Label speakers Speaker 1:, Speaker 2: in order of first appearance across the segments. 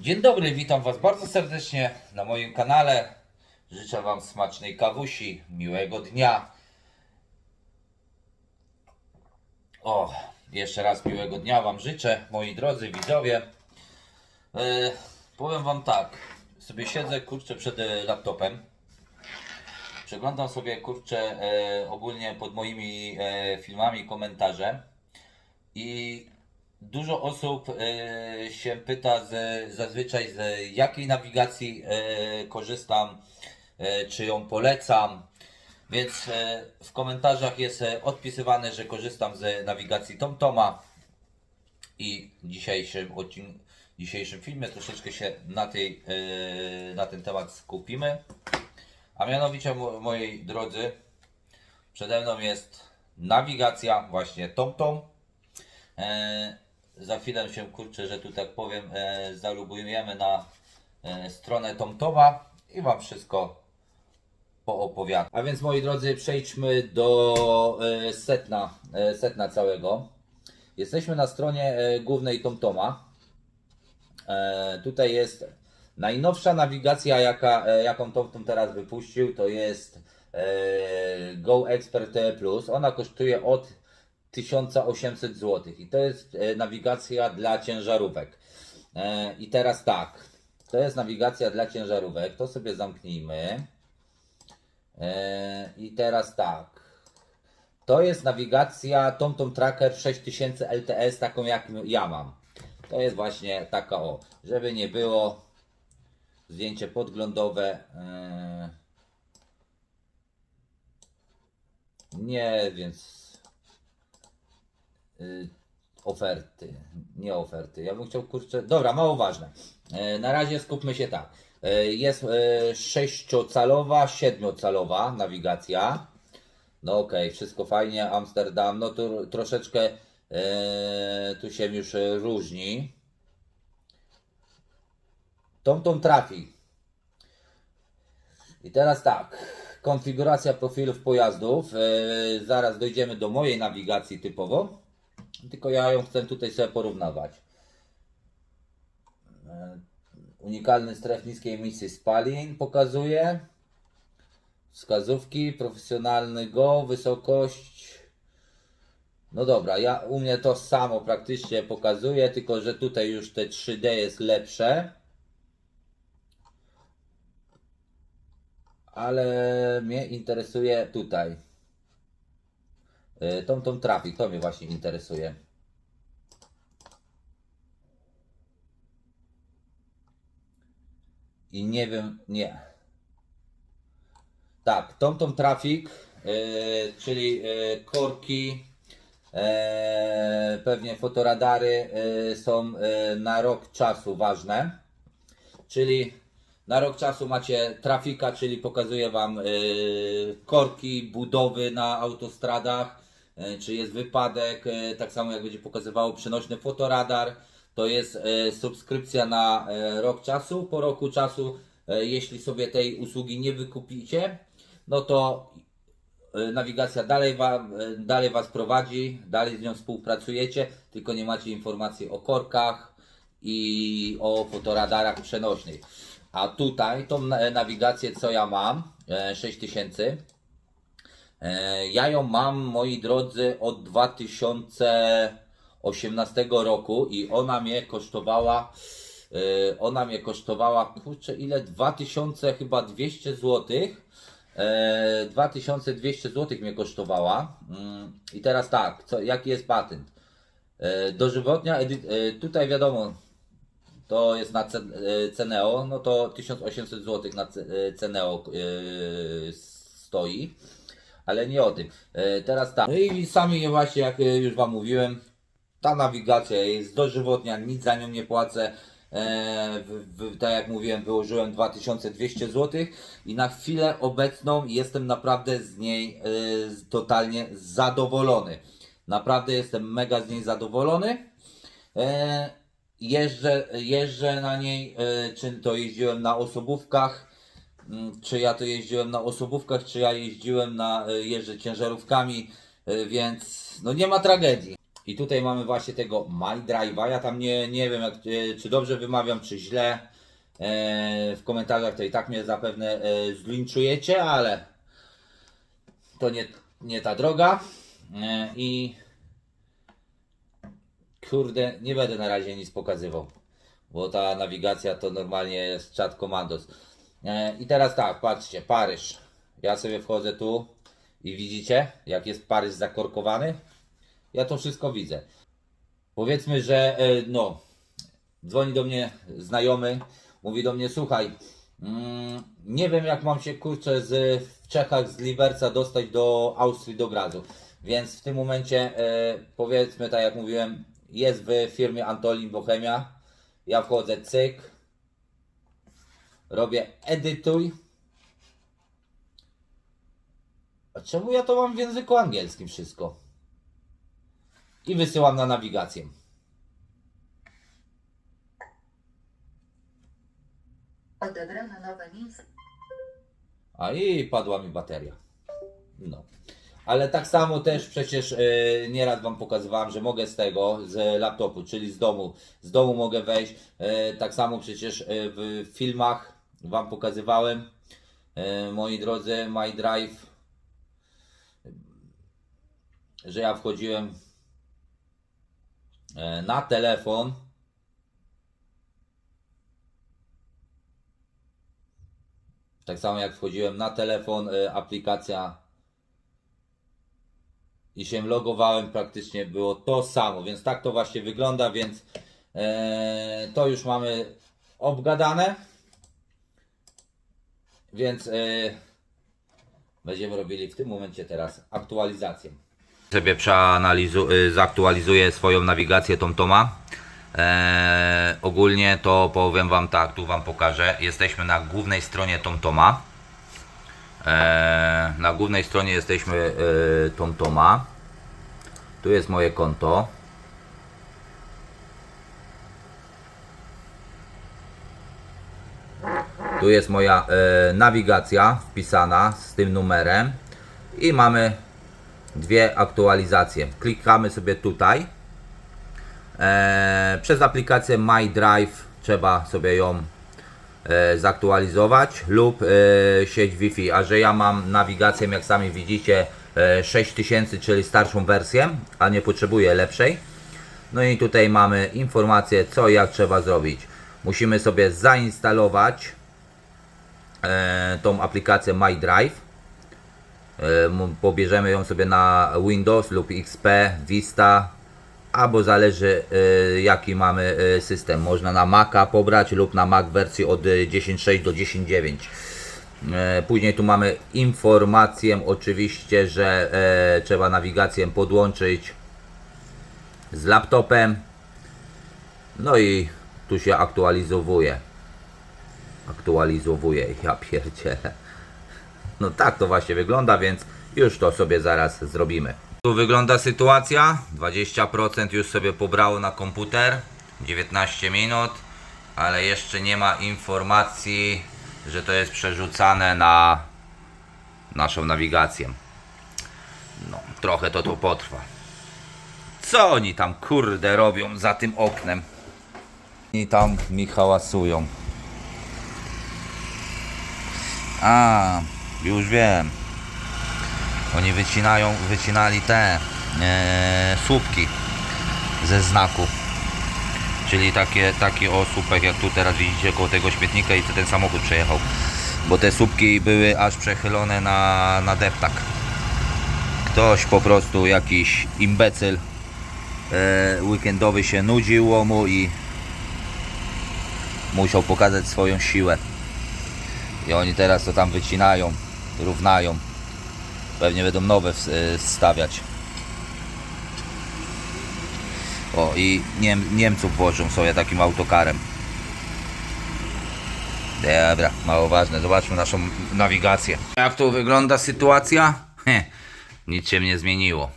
Speaker 1: Dzień dobry, witam Was bardzo serdecznie na moim kanale. Życzę Wam smacznej kawusi, miłego dnia. O, jeszcze raz miłego dnia Wam życzę, moi drodzy widzowie. E, powiem Wam tak, sobie siedzę kurczę przed e, laptopem. Przeglądam sobie kurczę e, ogólnie pod moimi filmami komentarze i dużo osób e, się pyta z, zazwyczaj z jakiej nawigacji e, korzystam, e, czy ją polecam. Więc w komentarzach jest odpisywane, że korzystam z nawigacji TomToma i w dzisiejszym odcinku, w dzisiejszym filmie troszeczkę się na, tej, na ten temat skupimy. A mianowicie, mo- moi drodzy, przede mną jest nawigacja właśnie TomTom. E, za chwilę się kurczę, że tu tak powiem, e, zalogujemy na e, stronę TomToma i Wam wszystko poopowiadam. A więc moi drodzy, przejdźmy do e, setna, e, setna całego. Jesteśmy na stronie e, głównej TomToma. E, tutaj jest najnowsza nawigacja, jaka, e, jaką TomTom teraz wypuścił, to jest e, Go Expert Plus. Ona kosztuje od 1800 zł i to jest e, nawigacja dla ciężarówek. E, I teraz tak, to jest nawigacja dla ciężarówek, to sobie zamknijmy. E, I teraz tak. To jest nawigacja TomTom Tracker 6000 LTS, taką jak ja mam. To jest właśnie taka o, żeby nie było zdjęcie podglądowe. Nie, więc y, oferty, nie oferty. Ja bym chciał kurczę. Dobra, mało ważne. E, na razie skupmy się tak. E, jest e, sześciocalowa, siedmiocalowa nawigacja. No okej, wszystko fajnie. Amsterdam, no tu troszeczkę tu się już różni. TomTom trafi. I teraz tak, konfiguracja profilów pojazdów. E, zaraz dojdziemy do mojej nawigacji typowo. Tylko ja ją chcę tutaj sobie porównywać. E, Unikalny stref niskiej emisji spalin pokazuje. Wskazówki, profesjonalny go, wysokość. No dobra, ja u mnie to samo praktycznie pokazuje, tylko że tutaj już te 3D jest lepsze. Ale mnie interesuje tutaj. Y, Tą, tą trafik, to mnie właśnie interesuje. I nie wiem, nie. Tak, tą, tą trafik, y, czyli y, korki, e, pewnie fotoradary y, są y, na rok czasu ważne. Czyli na rok czasu macie trafika, czyli pokazuje Wam y, korki, budowy na autostradach, y, czy jest wypadek, y, tak samo jak będzie pokazywało przenośny fotoradar. To jest y, subskrypcja na rok czasu. Po roku czasu, jeśli sobie tej usługi nie wykupicie, no to nawigacja dalej, dalej Was prowadzi, dalej z nią współpracujecie, tylko nie macie informacji o korkach i o fotoradarach przenośnych. A tutaj tą na- nawigację, co ja mam, e, 6000, e, ja ją mam, moi drodzy, od 2018 roku i ona mnie kosztowała, e, ona mnie kosztowała, kurczę, ile? 2000 chyba 200 złotych. E, 2200 zł mnie kosztowała. Mm, I teraz tak, co, jaki jest patent? E, dożywotnia, e, tutaj wiadomo, to jest na Ce- e, Ceneo, no to 1800 zł na Ce- e, Ceneo e, stoi, ale nie o tym. E, Teraz tak, no i sami właśnie jak e, już Wam mówiłem, ta nawigacja jest dożywotnia, nic za nią nie płacę. E, w, w, tak jak mówiłem, wyłożyłem 2200 zł i na chwilę obecną jestem naprawdę z niej totalnie zadowolony. Naprawdę jestem mega z niej zadowolony. E, jeżdżę, jeżdżę na niej, e, czy to jeździłem na osobówkach, czy ja to jeździłem na osobówkach, czy ja jeździłem na, e, jeżdżę ciężarówkami, e, więc no nie ma tragedii. I tutaj mamy właśnie tego MyDrive'a. Ja tam nie, nie wiem, jak, e, czy dobrze wymawiam, czy źle. W komentarzach to i tak mnie zapewne zlinczujecie, ale to nie, nie ta droga. I kurde, nie będę na razie nic pokazywał, bo ta nawigacja to normalnie jest chat commandos. E, I teraz tak, patrzcie, Paryż. Ja sobie wchodzę tu i widzicie, jak jest Paryż zakorkowany? Ja to wszystko widzę. Powiedzmy, że e, no, dzwoni do mnie znajomy, mówi do mnie, słuchaj, mm, nie wiem jak mam się kurczę z, w Czechach z Liberca dostać do Austrii do Grazu. Więc w tym momencie e, powiedzmy, tak jak mówiłem, jest w firmie Antolin Bohemia. Ja wchodzę, cyk, robię edytuj. A czemu ja to mam w języku angielskim wszystko? I wysyłam na nawigację.
Speaker 2: Odebrano nowe miejsce.
Speaker 1: A i padła mi bateria. No. Ale tak samo też przecież yy, nieraz Wam pokazywałem, że mogę z tego, z laptopu, czyli z domu, z domu mogę wejść. Yy, tak samo przecież yy, w filmach Wam pokazywałem, yy, moi drodzy, My Drive, że ja wchodziłem yy, na telefon. Tak samo jak wchodziłem na telefon, y, aplikacja i się logowałem, praktycznie było to samo, więc tak to właśnie wygląda, więc e, to już mamy obgadane. Więc e, będziemy robili w tym momencie teraz aktualizację. Sobie przeanalizu- y, zaktualizuję swoją nawigację TomToma. Eee, ogólnie to powiem Wam tak, tu Wam pokażę. Jesteśmy na głównej stronie TomToma. Eee, na głównej stronie jesteśmy e, TomToma. Tu jest moje konto. Tu jest moja e, nawigacja wpisana z tym numerem i mamy dwie aktualizacje. Klikamy sobie tutaj. E, przez aplikację My Drive trzeba sobie ją e, zaktualizować lub e, sieć Wi-Fi, a że ja mam nawigację, jak sami widzicie, e, 6000, czyli starszą wersję, a nie potrzebuję lepszej. No i tutaj mamy informację, co jak trzeba zrobić. Musimy sobie zainstalować tą aplikację My Drive. E, pobierzemy ją sobie na Windows lub XP, Vista, albo zależy e, jaki mamy e, system. Można na Maca pobrać lub na Mac wersji od e, 10.6 do 10.9. E, Później tu mamy informację oczywiście, że e, trzeba nawigację podłączyć z laptopem. No i tu się aktualizowuje. Aktualizowuje, ja pierdzielę. No tak to właśnie wygląda, więc już to sobie zaraz zrobimy. Tu wygląda sytuacja. 20% już sobie pobrało na komputer. 19 minut, ale jeszcze nie ma informacji, że to jest przerzucane na naszą nawigację. No, trochę to tu potrwa. Co oni tam kurde robią za tym oknem? I tam mi hałasują. A, już wiem. Oni wycinają, wycinali te e, słupki ze znaku. Czyli takie, taki o słupek jak tu teraz widzicie koło tego śmietnika i ten samochód przejechał. Bo te słupki były aż przechylone na, na deptak. Ktoś po prostu jakiś imbecyl e, weekendowy się nudziło mu i musiał pokazać swoją siłę. I oni teraz to tam wycinają, równają. Pewnie będą nowe e, stawiać. O i Niem, Niemców wożą sobie takim autokarem. Dobra, mało ważne. Zobaczmy naszą nawigację. Jak tu wygląda sytuacja? Heh, nic się nie zmieniło.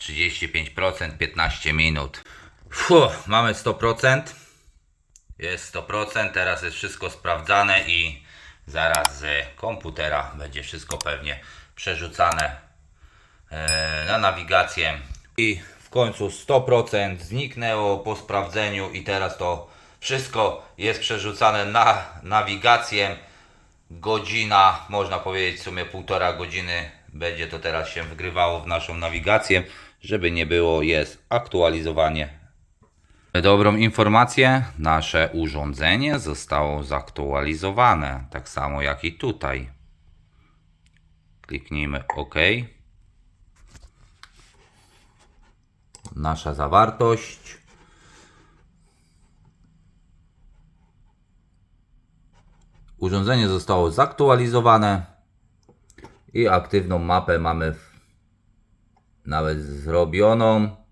Speaker 1: 35%, 15 minut. Fuh, mamy 100%. Jest 100%, teraz jest wszystko sprawdzane i zaraz z komputera będzie wszystko pewnie przerzucane e, na nawigację. I w końcu 100% zniknęło po sprawdzeniu i teraz to wszystko jest przerzucane na nawigację. Godzina, można powiedzieć w sumie półtora godziny będzie to teraz się wgrywało w naszą nawigację, żeby nie było, jest aktualizowanie. Dobrą informację, nasze urządzenie zostało zaktualizowane, tak samo jak i tutaj. Kliknijmy OK. Nasza zawartość. Urządzenie zostało zaktualizowane i aktywną mapę mamy nawet zrobioną.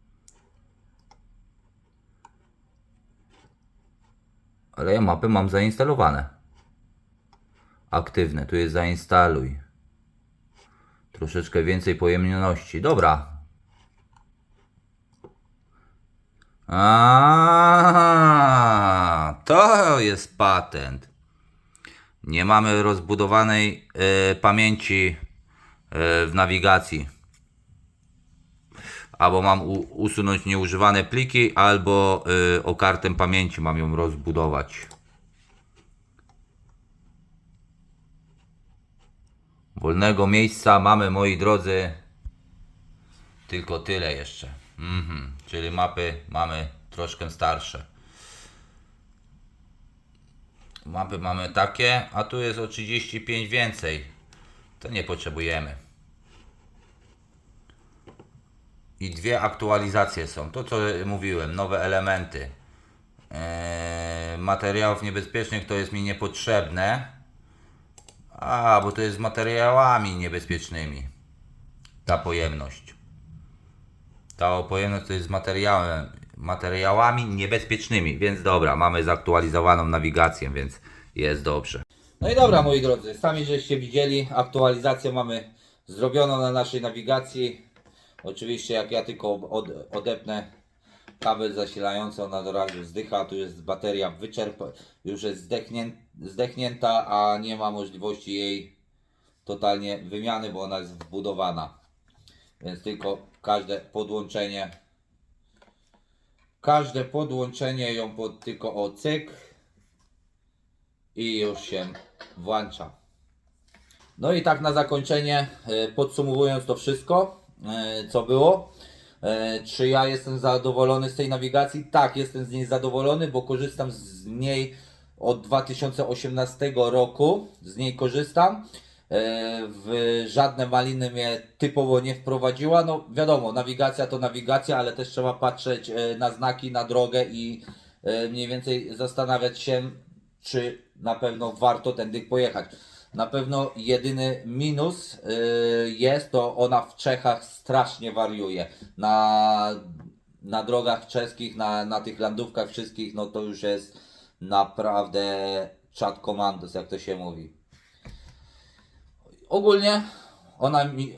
Speaker 1: Ale ja mapy mam zainstalowane. Aktywne, tu jest zainstaluj. Troszeczkę więcej pojemności. Dobra. A, to jest patent. Nie mamy rozbudowanej e, pamięci e, w nawigacji. Albo mam usunąć nieużywane pliki, albo e, o kartę pamięci mam ją rozbudować. Wolnego miejsca mamy, moi drodzy, tylko tyle jeszcze. Mhm. Czyli mapy mamy troszkę starsze. Mapy mamy takie, a tu jest o 35 więcej. To nie potrzebujemy. I dwie aktualizacje są. To co mówiłem, nowe elementy. Eee, materiałów niebezpiecznych to jest mi niepotrzebne. A, bo to jest z materiałami niebezpiecznymi. Ta pojemność. Ta pojemność to jest z materiałem, materiałami niebezpiecznymi, więc dobra, mamy zaktualizowaną nawigację, więc jest dobrze. No i dobra, moi drodzy, sami żeście widzieli, aktualizację mamy zrobioną na naszej nawigacji. Oczywiście jak ja tylko od, odepnę kabel zasilający, ona od razu zdycha, tu jest bateria wyczerpa, już jest zdechnię, zdechnięta, a nie ma możliwości jej totalnie wymiany, bo ona jest wbudowana. Więc tylko każde podłączenie, każde podłączenie ją pod tylko o cyk i już się włącza. No i tak na zakończenie, e, podsumowując to wszystko, co było. e, Czy ja jestem zadowolony z tej nawigacji? Tak, jestem z niej zadowolony, bo korzystam z niej od 2018 roku. Z niej korzystam. E, W żadne maliny mnie typowo nie wprowadziła. No wiadomo, nawigacja to nawigacja, ale też trzeba patrzeć e, na znaki, na drogę i e, mniej więcej zastanawiać się, czy na pewno warto tędy pojechać. Na pewno jedyny minus y, jest, to ona w Czechach strasznie wariuje. Na, na drogach czeskich, na, na tych landówkach wszystkich, no to już jest naprawdę czat komandos, jak to się mówi. Ogólnie ona mi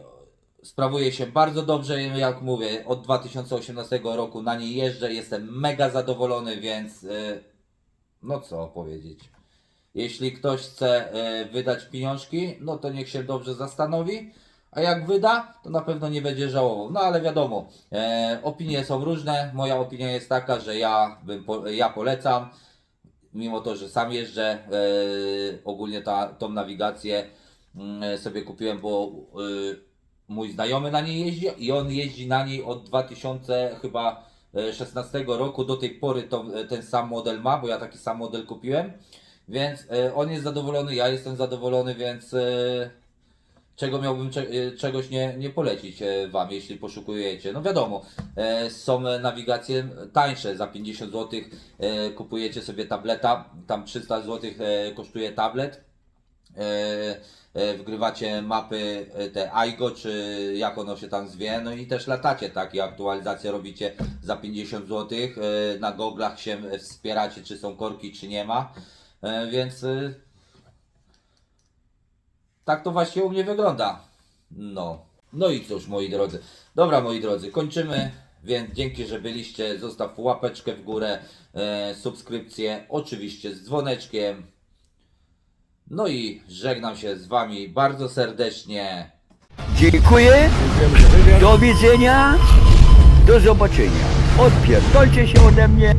Speaker 1: sprawuje się bardzo dobrze, jak mówię, od 2018 roku na niej jeżdżę, jestem mega zadowolony, więc y, no co powiedzieć. Jeśli ktoś chce e, wydać pieniążki, no to niech się dobrze zastanowi. A jak wyda, to na pewno nie będzie żałował. No ale wiadomo, e, opinie są różne. Moja opinia jest taka, że ja, bym ja polecam, mimo to, że sam jeżdżę, e, ogólnie ta, tą nawigację mm, sobie kupiłem, bo mój znajomy na niej jeździ i on jeździ na niej od 2000 chyba e, 16 roku do tej pory to, ten sam model ma, bo ja taki sam model kupiłem. Więc e, on jest zadowolony, ja jestem zadowolony, więc e, czego miałbym cze, e, czegoś nie, nie polecić Wam, jeśli poszukujecie. No wiadomo, są nawigacje tańsze, za 50 zł kupujecie sobie tableta, tam 300 zł kosztuje tablet. Wgrywacie mapy te AIGO, czy jak ono się tam zwie, no i też latacie, tak, i aktualizacje robicie za 50 zł, na goglach się wspieracie, czy są korki, czy nie ma, więc e, tak to właśnie u mnie wygląda. No. No i cóż, moi drodzy. Dobra, moi drodzy, kończymy. Więc dzięki, że byliście. Zostaw łapeczkę w górę, e, subskrypcję, oczywiście z dzwoneczkiem. No i żegnam się z Wami bardzo serdecznie.
Speaker 3: Dziękuję. Do widzenia. Do zobaczenia. Odpierdolcie się ode mnie.